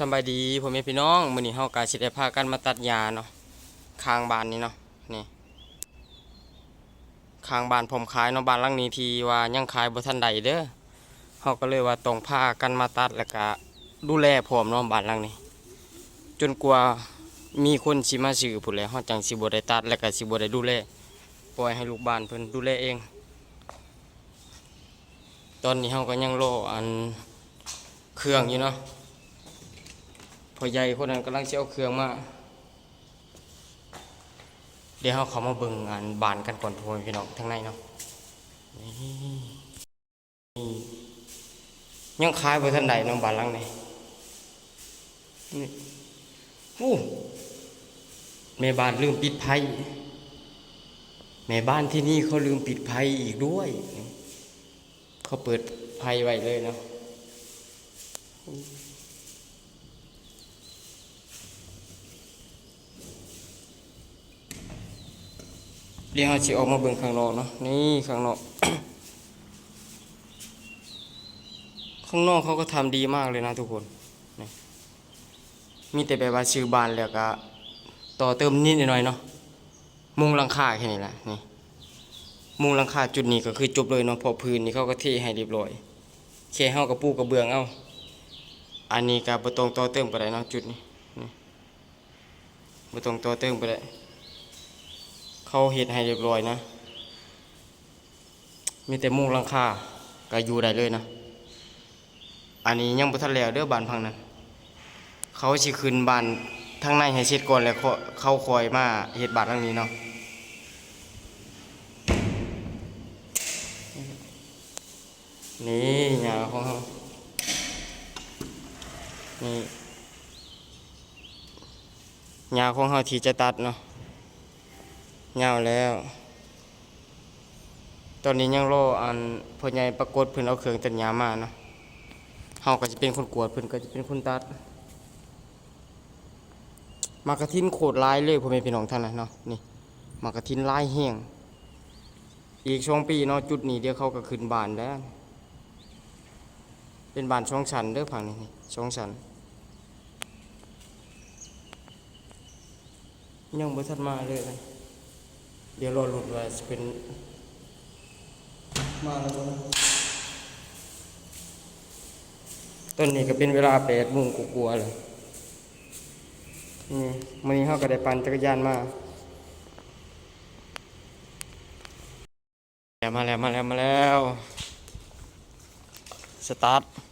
สบายดีพ่อแม่พี่น้องมื้อนี้เฮาก็สิได้พากันมาตัดหญ้าเนาะข้างบ้านนี่เนาะนี่ข้างบ้านผมขายเนาะบ้านหลังนี้ที่ว่ายังขายบ่ทันใดเด้อเฮาก็เลยว่าต้องพากันมาตัดแล้วก็ดูแลพร้อมเนาะบ้านหลังนี้ จนกว่ามีคนสิมาซื้อพุ่นแหล้วเฮาจังสิบ่ได้ตัดแล้วก็สิบ่ได้ดูแลปล่อยให้ลูกบ้านเพิ่นดูแลเอง ตอนนี้เฮาก็ยังรออันเครื่องอยู่เนาะ พอใหญ่คนนั้นกำลังสิเอาเครื่องมาเดี๋ยวเราเขามาเบิ่งงานบานกันก่อนพ่อแม่พี่น้องทางในเนาะนี่นี่ยังขายบ่ทันใดน้องบานลังนี้นี่อู้แม่บ้านลืมปิดไพ่แม่บ้านที่นี่เขาลืมปิดไพ่อีกด้วย เขาเปิดไพ่ไว้เลยเนาะ เดี๋ยวเราจะออกมาเบิ่งข้างนอกเนาะนี่ข้างนอก ข้างนอกเขาก็ทำดีมากเลยนะทุกคนนี่มีแต่แบบว่าชื่อบานแล้วก็ต่อเติมนิดหน่อยเนาะมุงหลังคาแค่นี้แหละนี่มุงหลังคาจุดนี้ก็คือจบเลยเนาะพอพื้นนี่เขาก็เทให้เรียบร้อยแค่เฮากับปูกระเบื้องเอาอันนี้ก็บ่ต้องต่อเติมไปได้เนาะจุดนี้นี่บ่ต้องต่อเติมไปได้ เขาเห็ดให้เรียบร้อยนะ มีแต่มุงลังคาก็อยู่ได้เลยนะ อันนี้ยังบ่ทันแล้วเด้อบานพังนั้น เขาสิขึ้นบานทางในให้เสร็จก่อนแล้วเขาเขาคอยมาเฮ็ดบานหลังนี้เนาะนี่หญ้าของเฮานี่หญ้าของเฮาที่จะตัดเนาะ ยาแล้ว ตอนนี้ยังรออันพ่อใหญ่ปรากฏเพิ่นเอาเครื่องตัดหญ้ามาเนาะเฮาก็จะเป็นคนกวดเพิ่นก็จะเป็นคนตัด มากระทินโคตรลายเลยพ่อแม่พี่น้องท่านนะเนาะนี่มากระทินลายแห้งอีกช่วงปีเนาะจุดนี้เดี๋ยวเขาก็ขึ้นบานแล้ว เป็นบานช่องชันเด้อผังนี่ช่องชันยังบ่ทันมาเลยนะ เดี๋ยวรอหลุดว่าจะเป็น มาแล้วบ่นะต้นนี้ก็เป็นเวลาแปดโมงกลัวาๆเลยนี่มันนี้เขาก็ได้ปั่นจักรยานมาแล้วมาแล้วมาแล้วมาแล้ว สตาร์ท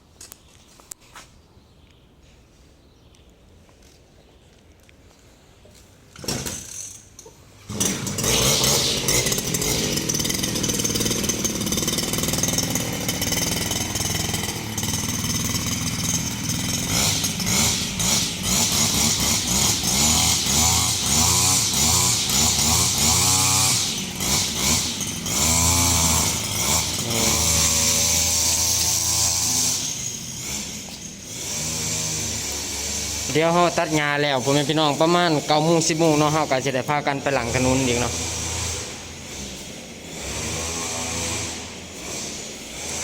เดี๋ยวเขาตัดหญ้าแล้วผมเป็พี่น้องประมาณเก้าโมงสิบโมงเนาะเขาก็จะได้พากันไปหลังถนนอีกเนาะ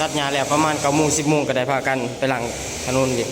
ตัดหญ้าแล้วประมาณเก้าโมงสิบโมงก็ได้พากันไปหลังถนนอีก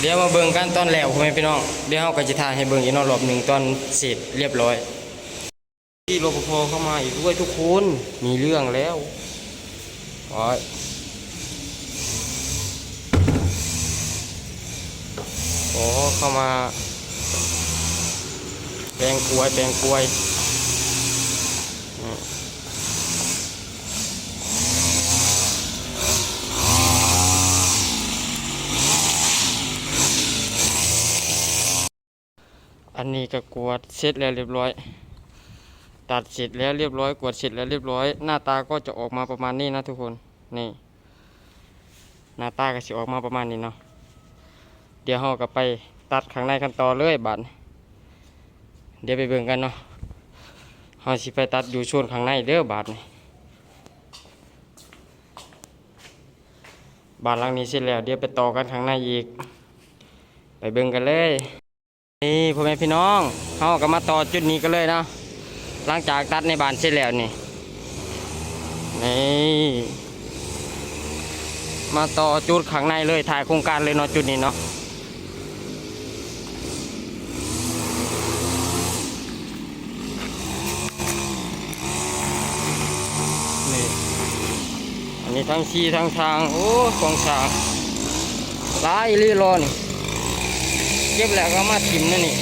เดี๋ยวมาเบิ่งกันตอนแล้วผมเป็นพี่น้องเดี๋ยวเขาก็จะถ่ายให้เบิ่งอีกนอกรอบหนึ่งตอนเสร็จเรียบร้อย ที่รปภเข้ามาอีกด้วยทุกคนมีเรื่องแล้วโอ้ยโอ้เข้ามาแปลงกล้วยแปลงกล้วยอืมอันนี้ก็ก วดเสร็จแล้วเรียบร้อย ตัดเสร็จแล้วเรียบร้อย กวดเสร็จแล้วเรียบร้อย หน้าตาก็จะออกมาประมาณนี้นะทุกคน นี่ หน้าตาก็จะออกมาประมาณนี้เนาะ เดี๋ยวเราก็ไปตัดข้างในกันต่อเลยบาดเดี๋ยวไปเบิ่งกันเนาะเฮาสิไปตัดอยู่ช่วงข้างในเด้อบาดนี้บ้านหลังนี้เสร็จแล้วเดี๋ยวไปต่อกันข้างในอีก ไปเบิ่งกันเลย นี่พ่อแม่พี่น้องเฮาก็มาต่อจุดนี้กันเลยเนาะหลังจากตัดในบ้านเสร็จแล้วนี่นี่มาต่อจุดข้างในเลยถ่ายโครงการเลยเนาะจุดนี้เนาะนี่อันนี้ทั้งชีทั้งทางโอ้กองสางหลายอีหลีรอนี่ ก็บแล้วก็มาทิมนั่นนี่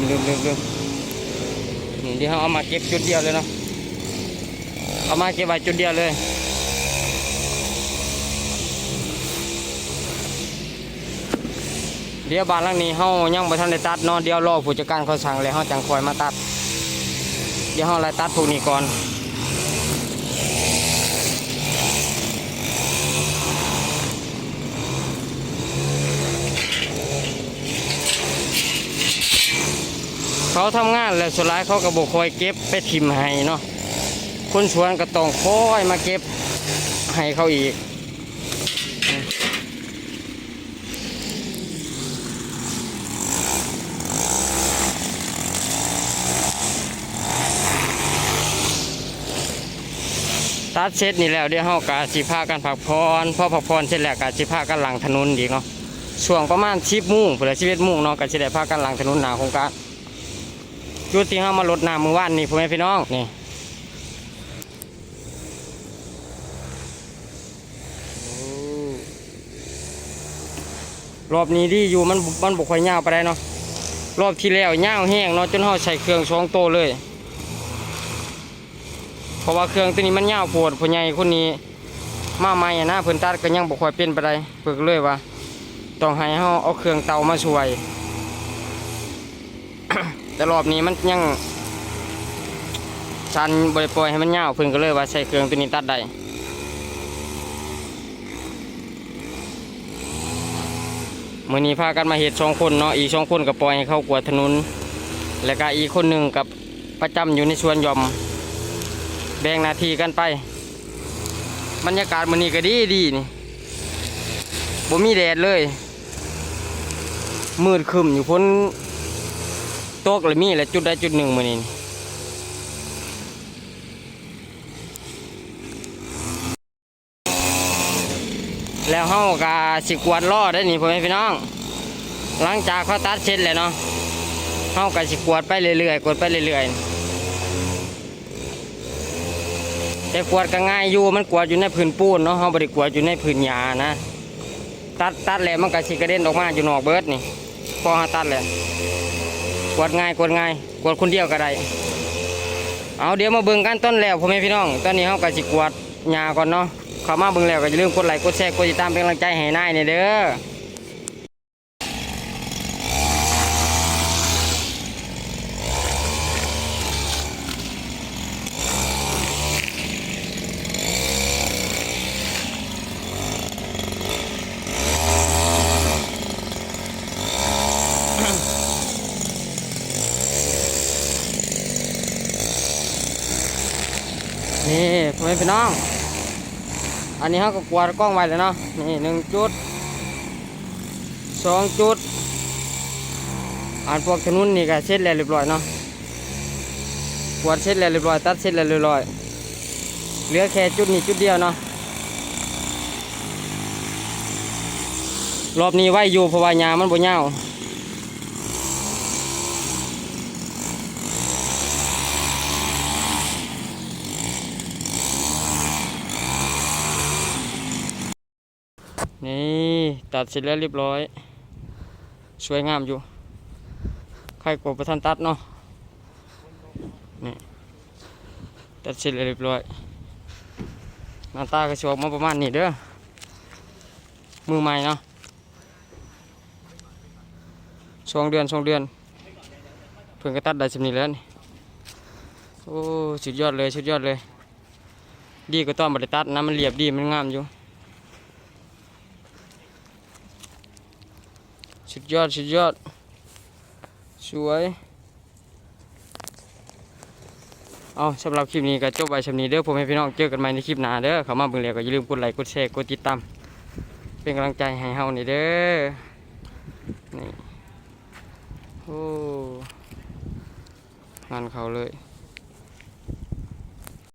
มลืมลืมลืมนี่ที่เขาเอามาเก็บจุดเดียวเลยเนาะเอามาเก็บไว้จุดเดียวเลยเดี๋ยวบ้านหลังนี้เฮายังบ่ทันได้ตัดเนาะเดี๋ยวรอผู้จัดการเขาสั่งแล้วเฮาจังคอยมาตัด เดี๋ยวเฮาไล่ตัดพวกนี้ก่อน เขาทำงานแล้วสุดท้ายเขาก็บอกคอยเก็บไปทิมให้เนาะคนสวนก็ต้องคอยมาเก็บให้เขาอีกตัดเสร็จนี่แล้วเดี๋ยวเฮากะสิพากันพักพรพอพักพรเสร็จแล้วกะสิพากันหลังถนนอีกเนาะช่วงประมาณ10:00นเพื่อ11:00นเนาะก็สิได้พากันหลังถนนหน้าโครงการ จุดที่เขามาลดน้ำมือว่านนี่พ่อแม่พี่น้องนี่โอ้รอบนี้ที่อยู่มันมันบุกค่อยยาวไปได้เนาะรอบที่แล้วยาวแห้งเนาะจนเขาใส่เครื่องสองโตวเลย เพราะว่าเครื่องตัวนี้มันยาวโพดผู้ใหญ่คนนี้ มาใหม่อะนะเพิ่นตัดก็ยังบุกค่อยเป็นไปได้เพิ่นก็เลยว่าต้องให้เขาเอาเครื่องเตามาช่วย แต่รอบนี้มันยังชันบริปล่อยให้มันยาวเพิ่นก็เลยว่าใช้เครื่องตัวนี้ตัดได้มื่อนี้พากันมาเห็ดสองคนเนาะอีกสองคนก็ปล่อยให้เข้ากวดถนน แล้วก็อีกคนหนึ่งกับประจำอยู่ในสวนหยอม แบ่งนาทีกันไป บรรยากาศมื่อนี้ก็ดีดีนี่บ่มีแดดเลย มืดคึมอยู่พ้น ตกเลยมีแหละจุดใดจุดหนึ่งมือนี้แล้วเฮากาสิกวาดล่อได้นี่พ่อแม่พี่น้อง หลังจากเขาตัดเสร็จแล้วเนาะเฮากาสิกวดไปเรื่อยๆกวดไปเรื่อยๆแต่กวดก็ง่ายอยู่มันกวดอยู่ในพื้นปูนเนาะเฮาบ่ได้กวดอยู่ในพื้นหญ้านะ ตัดตัดแล้วมันก็สิกระเด็นออกมาอยู่นอกเบิดนี่พอเฮาตัดแล้ว กวดง่ายกวดง่ายกวดคนเดียวก็ได้เอาเดี๋ยวมาเบิ่งกันต้นแล้วพ่อแม่พี่น้อง ตอนนี้เขาก็สิกวดหญ้าก่อนเนาะเข้ามาเบิ่งแล้วก็อย่าลืมกดไลค์กดแชร์กดติดตามเป็นกำลังใจให้นายเนี่ยเด้อ นี่ พ่อแม่พี่น้อง อันนี้เขาก็กวาดกล้องไว้เลยเนาะ นี่หนึ่งจุดสองจุด อันพวกถนนนี่ก็เสร็จแล้วเรียบร้อยเนาะกวาดเสร็จแล้วเรียบร้อย ตัดเสร็จแล้วเรียบร้อย เหลือแค่จุดนี้จุดเดียวเนาะ รอบนี้ไว้อยู่เพราะว่าหญ้ามันบ่ยาว นี่ตัดเสร็จแล้วเรียบร้อย สวยงามอยู่ ใครกดประทันตัดเนาะนี่ตัดเสร็จแล้วเรียบร้อยหน้าตาก็สออกมาประมาณนี้เด้อมือใหม่เนาะสองเดือนสองเดือน เพิ่งก็ตัดได้สำนี้แล้วนี่โอ้สุดยอดเลยสุดยอดเลย ดีก็ต้องบริตัดนะมันเรียบดีมันงามอยู่ สุดยอด สุดยอด สวย เอาสำหรับคลิปนี้ก็จบไว้สำนี้เด้อผมให้พี่น้องเจอกันใหม่ในคลิปหน้าเด้อเขามาเบิ่งแล้วก็อย่าลืมกดไลค์กดแชร์กดติดตามเป็นกำลังใจให้เฮานี่เด้อนี่โอ้งานเขาเลย